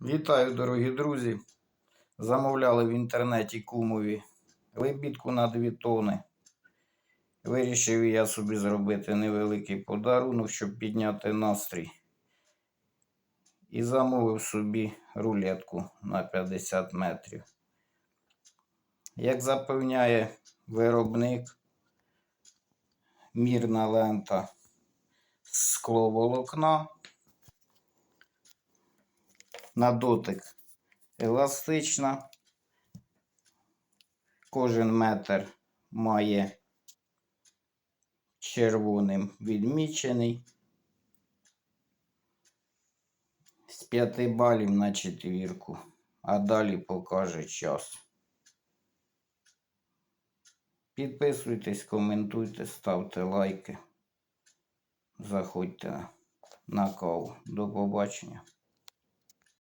Вітаю, дорогі друзі. Замовляли в інтернеті кумові лебідку на 2 тони. Вирішив я собі зробити невеликий подарунок, щоб підняти настрій. І замовив собі рулетку на 50 метрів. Як запевняє виробник, мірна лента скловолокна. На дотик еластична. Кожен метр має червоним відмічений. З 5 балів на четвірку, а далі покаже час. Підписуйтесь, коментуйте, ставте лайки. Заходьте на каву. До побачення.